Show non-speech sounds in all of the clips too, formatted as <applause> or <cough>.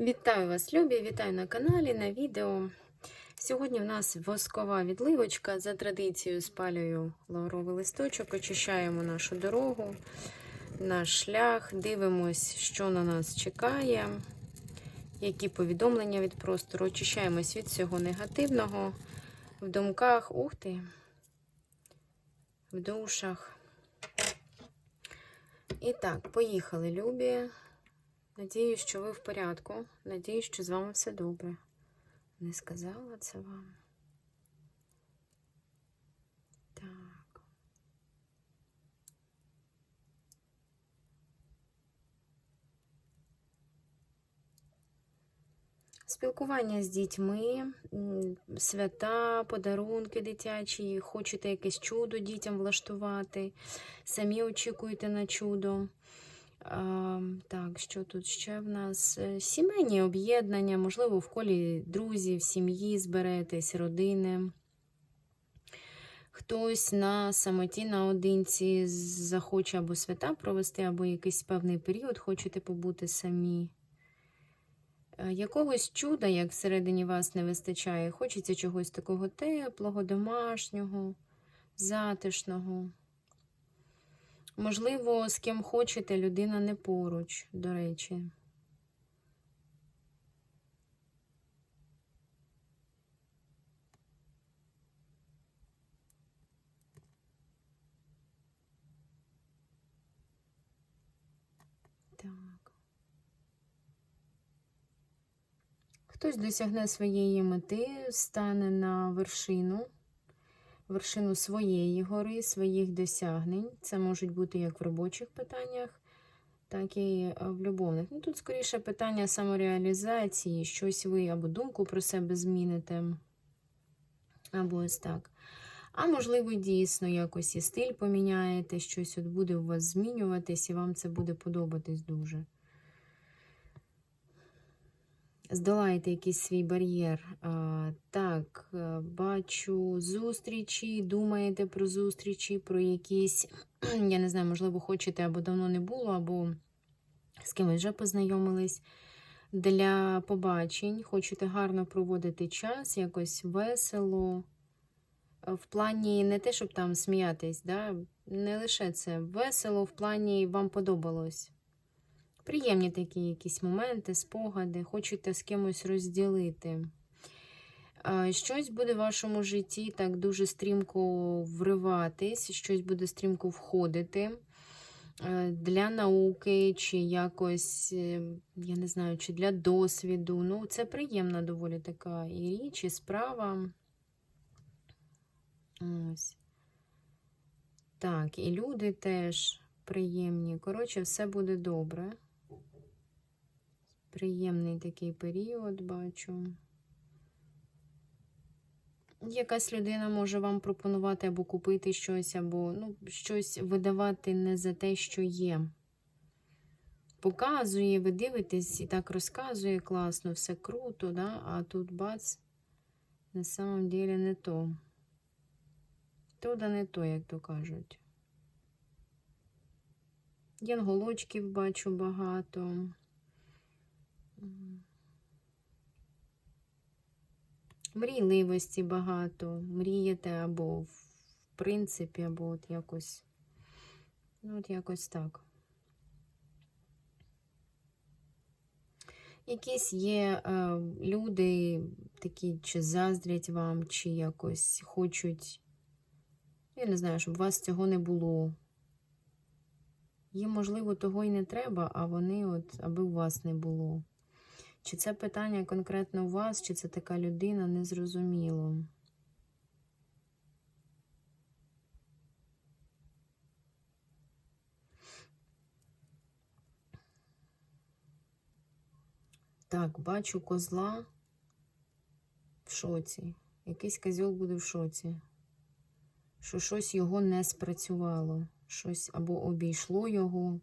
Вітаю вас, любі! Вітаю на каналі, на відео. Сьогодні в нас воскова відливочка. За традицією спалюю лавровий листочок, очищаємо нашу дорогу, наш шлях, дивимось, що на нас чекає, які повідомлення від простору. Очищаємось від всього негативного в думках, ух ти, в душах. І так, поїхали, любі. Надіюсь, що ви в порядку. Надіюсь, що з вами все добре. Не сказала це вам. Так. Спілкування з дітьми, свята, подарунки дитячі, хочете якесь чудо дітям влаштувати, самі очікуєте на чудо. Так, що тут ще в нас? Е, Сімейні об'єднання, можливо, в колі друзів, сім'ї зберетесь, родини. Хтось на самоті наодинці захоче або свята провести, або якийсь певний період хочете побути самі. Е, Якогось чуда, як всередині вас не вистачає, хочеться чогось такого теплого, домашнього, затишного. Можливо, з ким хочете, людина не поруч, до речі. Так. Хтось досягне своєї мети, стане на вершину вершину своєї гори, своїх досягнень. Це можуть бути як в робочих питаннях, так і е, в любовних. Ну, Тут, скоріше, питання самореалізації, щось ви або думку про себе зміните, або ось так. А можливо, дійсно, якось і стиль поміняєте, щось от буде у вас змінюватись, і вам це буде подобатись дуже. Здолаєте якийсь свій бар'єр. Так, е, бачу зустрічі, думаєте про зустрічі, про якісь, <clears throat> я не знаю, можливо, хочете або давно не було, або з кимось вже познайомились. Для побачень, хочете гарно проводити час, якось весело. Е, В плані не те, щоб там сміятись, да? не лише це весело, в плані вам подобалось. Приємні такі якісь моменти, спогади, хочете з кимось розділити. Щось буде в вашому житті так дуже стрімко вриватись, щось буде стрімко входити е, для науки, чи якось, е, я не знаю, чи для досвіду. Ну, це приємна доволі така і річ, і справа. Ось. Так, і люди теж приємні. Коротше, все буде добре. Приємний такий період, бачу. Якась людина може вам пропонувати або купити щось, або ну, щось видавати не за те, що є. Показує, ви дивитесь і так розказує класно, все круто, да? а тут бац, на самом деле не то. То да не то, як то кажуть. Янголочків бачу багато. Мрійливості багато. Мрієте або в принципі, або от якось. Ну, от якось так. Якісь є е, люди, такі, чи заздрять вам, чи якось хочуть, я не знаю, щоб у вас цього не було. Їм, можливо, того і не треба, а вони, от, аби у вас не було. Чи це питання конкретно у вас, чи це така людина, незрозуміло. Так, бачу козла в шоці. Якийсь козьол буде в шоці. Що щось його не спрацювало. Щось або обійшло його,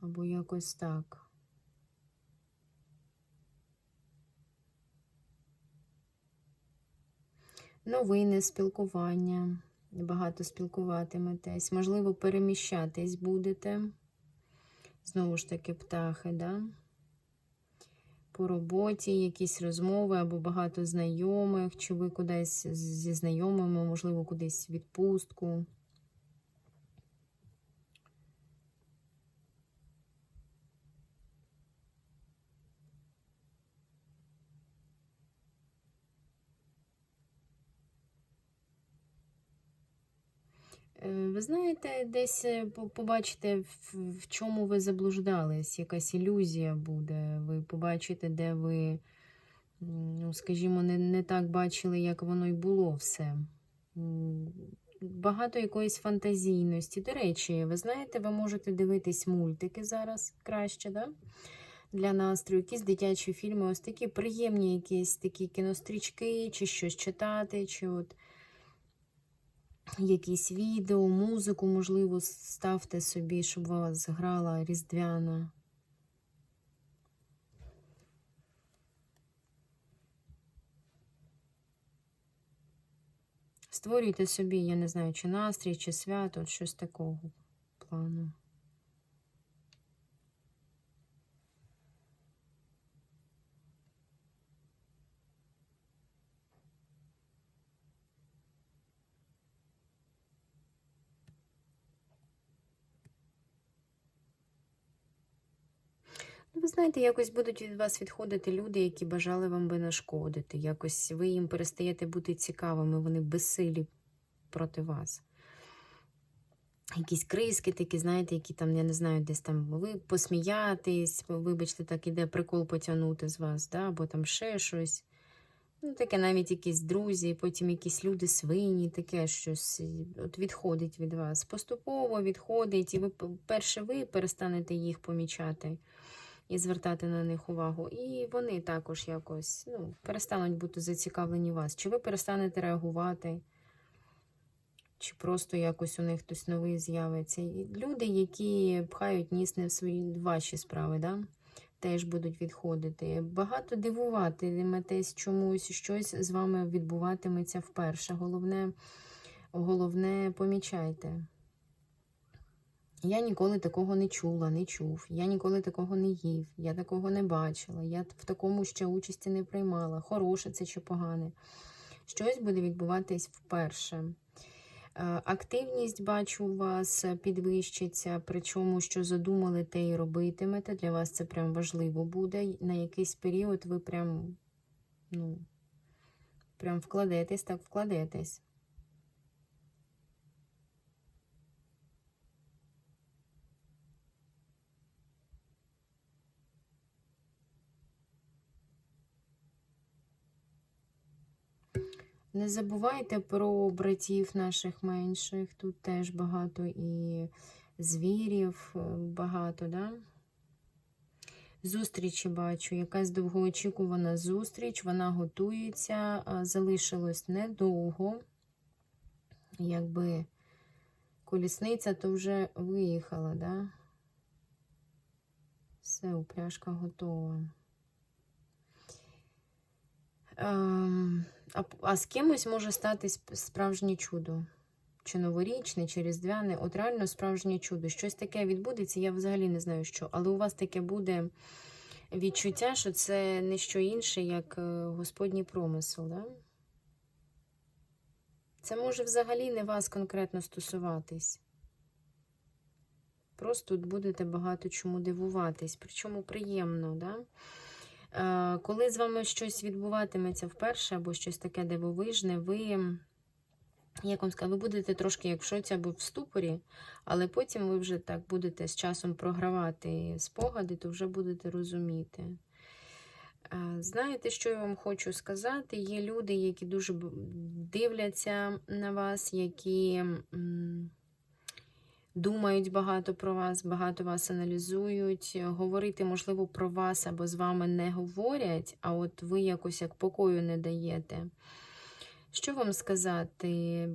або якось так. Новини, спілкування. Багато спілкуватиметесь. Можливо, переміщатись будете. Знову ж таки, птахи, да? по роботі, якісь розмови або багато знайомих, чи ви кудись зі знайомими, можливо, кудись відпустку. Ви знаєте, десь е, побачите, в чому ви заблуждались, якась ілюзія буде. Ви побачите, де ви, ну, скажімо, не, не так бачили, як воно й було все. Багато якоїсь фантазійності. До речі, ви знаєте, ви можете дивитись мультики зараз краще, да? Для настрою, якісь дитячі фільми, ось такі приємні якісь такі кінострічки, чи щось читати, чи от якісь відео, музику, можливо, ставте собі, щоб вас грала різдвяна. Створюйте собі, я не знаю, чи настрій, чи свято, щось такого плану. Ви знаєте, якось будуть від вас відходити люди, які бажали вам би нашкодити. Якось ви їм перестаєте бути цікавими, вони безсилі проти вас. Якісь криски такі, знаєте, які там, я не знаю, десь там ви посміятись, вибачте, так іде прикол потягнути з вас, да? або там ще щось. Ну, таке навіть якісь друзі, потім якісь люди свині, таке щось от відходить від вас. Поступово відходить, і ви перше ви перестанете їх помічати і звертати на них увагу. І вони також якось ну, перестануть бути зацікавлені вас. Чи ви перестанете реагувати, чи просто якось у них хтось новий з'явиться. Люди, які пхають ніс не в свої ваші справи, да? теж будуть відходити. Багато дивуватиметесь чомусь, щось з вами відбуватиметься вперше. Головне, головне помічайте. Я ніколи такого не чула, не чув. Я ніколи такого не їв, я такого не бачила, я в такому ще участі не приймала. Хороше це чи погане. Щось буде відбуватись вперше. Е, Активність, бачу, у вас підвищиться, причому, що задумали, те і робитимете. Для вас це прям важливо буде. На якийсь період ви прям, ну, прям вкладетесь, так вкладетесь. Не забувайте про братів наших менших. Тут теж багато і звірів, е, багато, да? Зустрічі бачу, якась довгоочікувана зустріч, вона готується, залишилось недовго. Якби колісниця, то вже виїхала, да? Все, упряжка готова. Ем, а, а з кимось може статись справжнє чудо. Чи новорічне, чи різдвяне. От реально справжнє чудо. Щось таке відбудеться, я взагалі не знаю що. Але у вас таке буде відчуття, що це не що інше, як е, Господній промисел. Да? Це може взагалі не вас конкретно стосуватись. Просто тут будете багато чому дивуватись, причому приємно, да? Е, Коли з вами щось відбуватиметься вперше, або щось таке дивовижне, ви, як вам сказати, ви будете трошки як в шоці або в ступорі, але потім ви вже так будете з часом програвати спогади, то вже будете розуміти. Е, Знаєте, що я вам хочу сказати? Є люди, які дуже дивляться на вас, які думають багато про вас, багато вас аналізують. Говорити, можливо, про вас або з вами не говорять, а от ви якось як покою не даєте. Що вам сказати?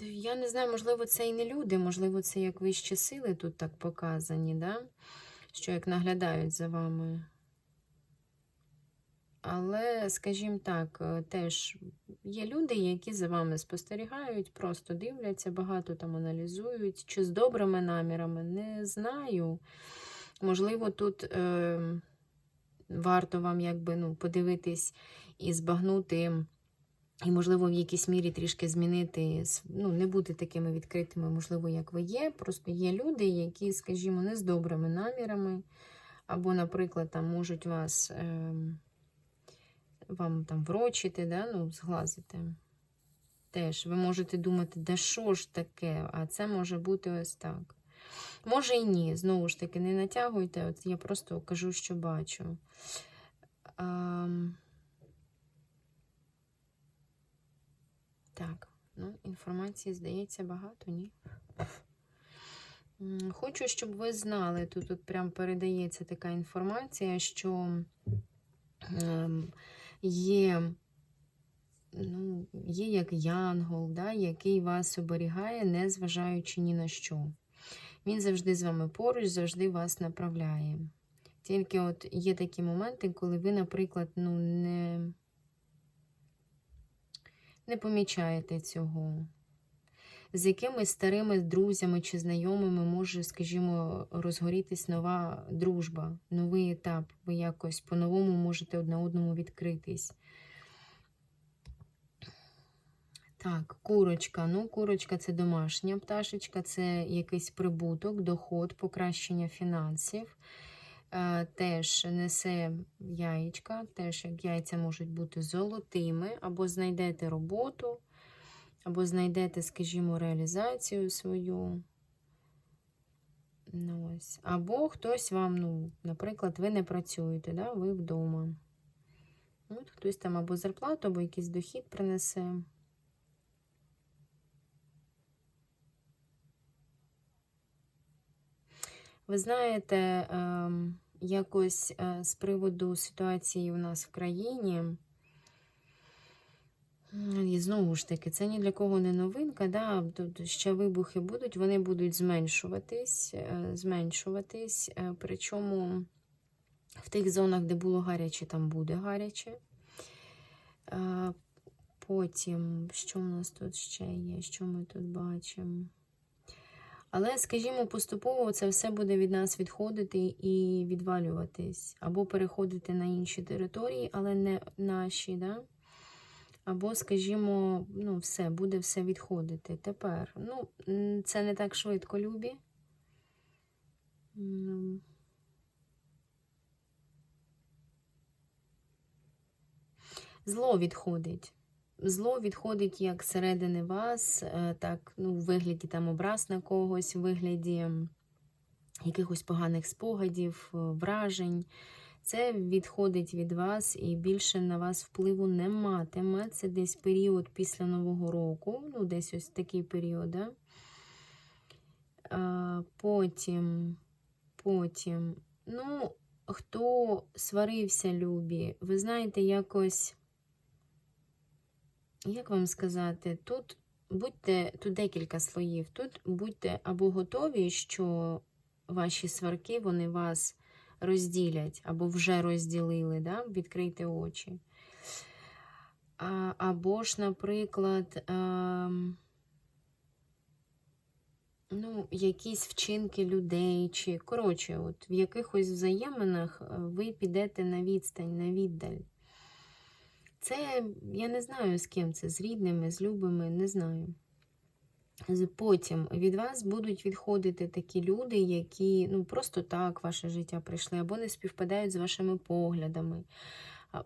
Я не знаю, можливо, це і не люди, можливо, це як вищі сили тут так показані, да? що як наглядають за вами. Але, скажімо так, е, теж є люди, які за вами спостерігають, просто дивляться, багато там аналізують, чи з добрими намірами, не знаю. Можливо, тут е, варто вам якби ну, подивитись і збагнути, і, можливо, в якійсь мірі трішки змінити, ну, не бути такими відкритими, можливо, як ви є. Просто є люди, які, скажімо, не з добрими намірами, або, наприклад, там можуть вас е, вам там врочити, да? ну, зглазити. Теж ви можете думати, да що ж таке, а це може бути ось так. Може і ні, знову ж таки, не натягуйте, от я просто кажу, що бачу. Ам, Так, ну, інформації, здається, багато, ні? Хочу, щоб ви знали, тут, тут прям передається така інформація, що ем, є, ну, є як янгол, да, який вас оберігає, незважаючи ні на що. Він завжди з вами поруч, завжди вас направляє. Тільки от є такі моменти, коли ви, наприклад, ну, не, не помічаєте цього. З якимись старими друзями чи знайомими може, скажімо, розгорітись нова дружба, новий етап. Ви якось по-новому можете одне одному відкритись. Так, курочка. Ну, курочка це домашня пташечка, це якийсь прибуток, доход, покращення фінансів. Е, Теж несе яєчка, теж як яйця можуть бути золотими, або знайдете роботу, або знайдете, скажімо, реалізацію свою. Ну, ось. Або хтось вам, ну, наприклад, ви не працюєте, да? ви вдома. От хтось там або зарплату, або якийсь дохід принесе. Ви знаєте, ем, якось е, з приводу ситуації у нас в країні, і знову ж таки, це ні для кого не новинка, да? тут ще вибухи будуть, вони будуть зменшуватись, е, зменшуватись, е, причому в тих зонах, де було гаряче, там буде гаряче. Е, Потім, що в нас тут ще є, що ми тут бачимо? Але, скажімо, поступово це все буде від нас відходити і відвалюватись, або переходити на інші території, але не наші, да? Або, скажімо, ну, все, буде все відходити. Тепер, ну, це не так швидко, любі. Зло відходить. Зло відходить як зсередини вас, е, так ну, в вигляді там образ на когось, в вигляді якихось поганих спогадів, е, вражень. Це відходить від вас і більше на вас впливу не матиме. Це десь період після Нового року, ну, десь ось такий період. Да? Потім, потім, ну, хто сварився, любі, ви знаєте, якось як вам сказати, тут будьте, тут декілька слоїв. Тут будьте або готові, що ваші сварки вони вас розділять, або вже розділили, да? відкрийте очі. Або ж, наприклад, ем, ну, якісь вчинки людей, чи, коротше, от в якихось взаєминах е, ви підете на відстань, на віддаль. Це я не знаю з ким це, з рідними, з любими, не знаю. Потім від вас будуть відходити такі люди, які ну, просто так ваше життя прийшли, або не співпадають з вашими поглядами.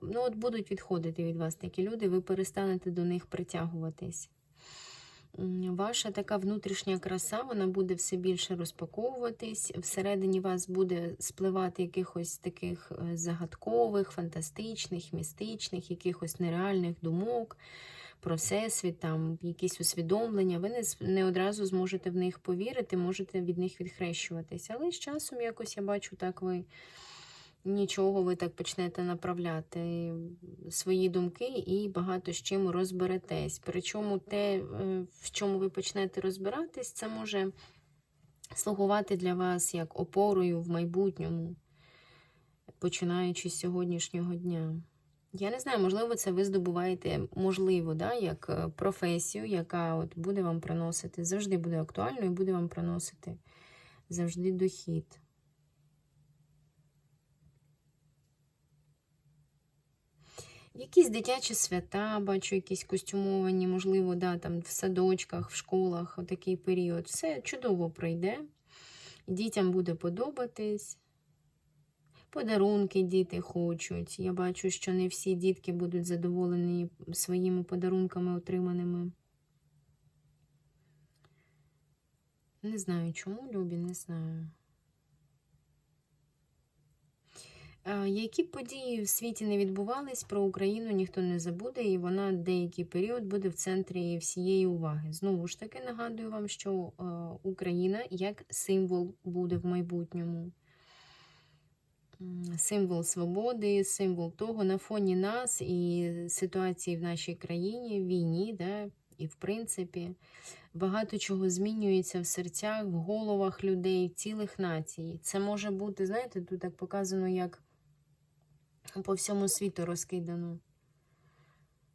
Ну, от будуть відходити від вас такі люди, ви перестанете до них притягуватись. Ваша така внутрішня краса, вона буде все більше розпаковуватись. Всередині вас буде спливати якихось таких е, загадкових, фантастичних, містичних, якихось нереальних думок про всесвіт, там якісь усвідомлення. Ви не, не одразу зможете в них повірити, можете від них відхрещуватись. Але з часом якось я бачу, так ви нічого, ви так почнете направляти свої думки і багато з чим розберетесь. Причому те, е, в чому ви почнете розбиратись, це може слугувати для вас як опорою в майбутньому, починаючи з сьогоднішнього дня. Я не знаю, можливо, це ви здобуваєте, можливо, да, як е, професію, яка от буде вам приносити, завжди буде актуальною і буде вам приносити завжди дохід. Якісь дитячі свята, бачу, якісь костюмовані, можливо, да, там в садочках, в школах, отакий період. Все чудово пройде, дітям буде подобатись. Подарунки діти хочуть. Я бачу, що не всі дітки будуть задоволені своїми подарунками отриманими. Не знаю, чому, Любі, не знаю. Які події в світі не відбувались, про Україну ніхто не забуде, і вона деякий період буде в центрі всієї уваги. Знову ж таки, нагадую вам, що е, Україна як символ буде в майбутньому. Символ свободи, символ того на фоні нас і ситуації в нашій країні, війні, да, і в принципі, багато чого змінюється в серцях, в головах людей, цілих націй. Це може бути, знаєте, тут так показано, як по всьому світу розкидано.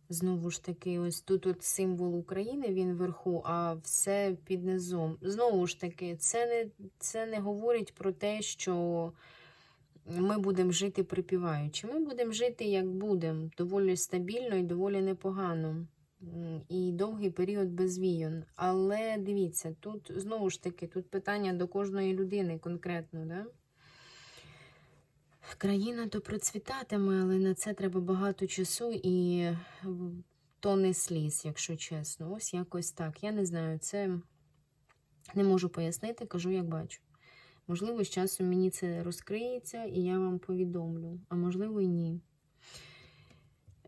Знову ж таки, ось тут от символ України, він вверху, а все під низом. Знову ж таки, це не, це не говорить про те, що ми будемо жити припіваючи. Ми будемо жити, як будемо, доволі стабільно і доволі непогано. І довгий період без війн. Але дивіться, тут знову ж таки, тут питання до кожної людини конкретно, да? Країна то процвітатиме, але на це треба багато часу і в- тони сліз, якщо чесно. Ось якось так. Я не знаю, це не можу пояснити, кажу, як бачу. Можливо, з часом мені це розкриється і я вам повідомлю, а можливо і ні.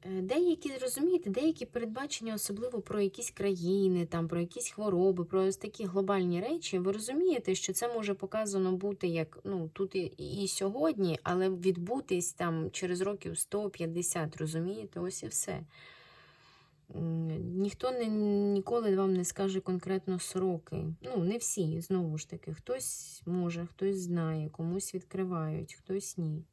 Е, Деякі, розумієте, деякі передбачення, особливо про якісь країни, там, про якісь хвороби, про ось такі глобальні речі, ви розумієте, що це може показано бути як ну, тут і, і сьогодні, але відбутись там через років 150, розумієте, ось і все. Ніхто не, ніколи вам не скаже конкретно сроки. Ну, не всі, знову ж таки. Хтось може, хтось знає, комусь відкривають, хтось ні.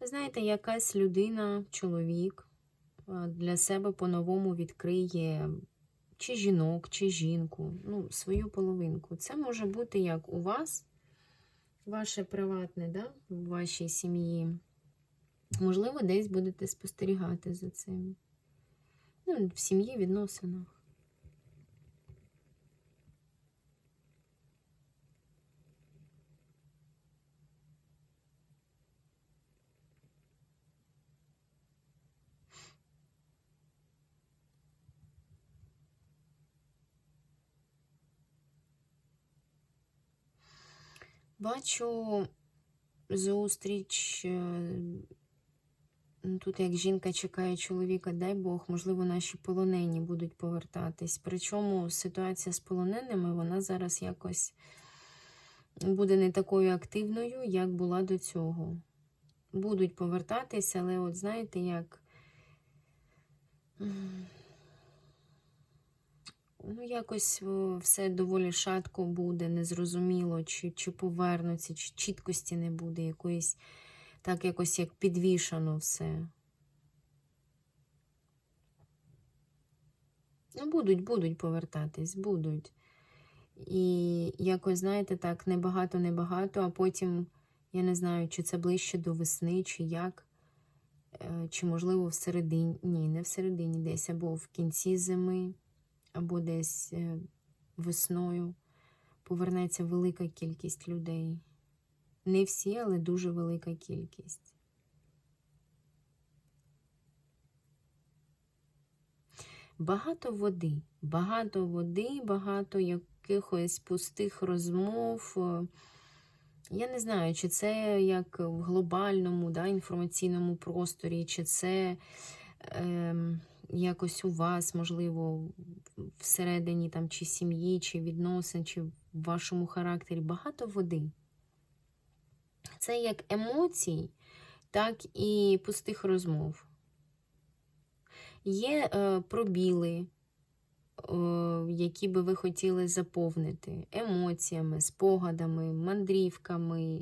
Ви знаєте, якась людина, чоловік для себе по-новому відкриє чи жінок, чи жінку, ну, свою половинку. Це може бути як у вас, ваше приватне, да, в вашій сім'ї. Можливо, десь будете спостерігати за цим. Ну, в сім'ї відносинах. Бачу зустріч. е, Тут як жінка чекає чоловіка, дай Бог, можливо, наші полонені будуть повертатись. Причому ситуація з полоненими, вона зараз якось буде не такою активною, як була до цього. Будуть повертатись, але от знаєте, як. Ну, якось все доволі шатко буде, незрозуміло, чи, чи повернуться, чи чіткості не буде, якоїсь, так якось як підвішано все. Ну, будуть, будуть повертатись, будуть. І якось, знаєте, так, небагато-небагато, а потім, я не знаю, чи це ближче до весни, чи як, е, чи, можливо, всередині, ні, не всередині десь, або в кінці зими або десь е, весною повернеться велика кількість людей. Не всі, але дуже велика кількість. Багато води, багато води, багато якихось пустих розмов. Е, Я не знаю, чи це як в глобальному да, інформаційному просторі, чи це. Ем, якось у вас, можливо, всередині там чи сім'ї, чи відносин, чи в вашому характері багато води. Це як емоцій, так і пустих розмов. Є е, пробіли, е, які би ви хотіли заповнити емоціями, спогадами, мандрівками,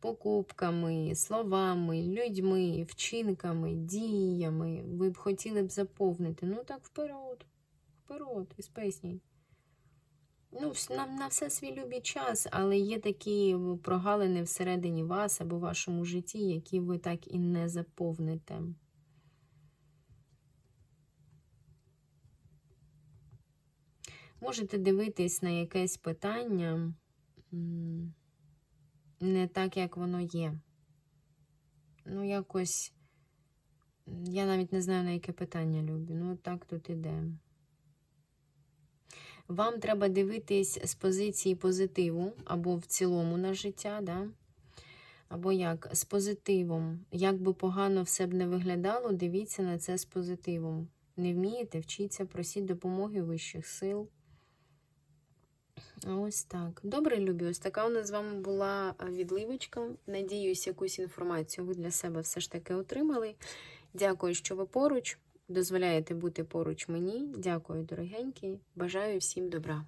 покупками, словами, людьми, вчинками, діями ви б хотіли б заповнити. Ну так вперед, вперед, із песні. Ну, на, на все свій любий час, але є такі прогалини всередині вас або в вашому житті, які ви так і не заповните. Можете дивитись на якесь питання не так, як воно є. Ну, якось. Я навіть не знаю, на яке питання любі. Ну, так тут іде. Вам треба дивитись з позиції позитиву або в цілому на життя, да? або як з позитивом. Як би погано все б не виглядало, дивіться на це з позитивом. Не вмієте, вчіться, просіть допомоги вищих сил. Ось так. Добре, любі, ось така у нас з вами була відливочка. Надіюсь, якусь інформацію ви для себе все ж таки отримали. Дякую, що ви поруч. Дозволяєте бути поруч мені. Дякую, дорогенькі. Бажаю всім добра.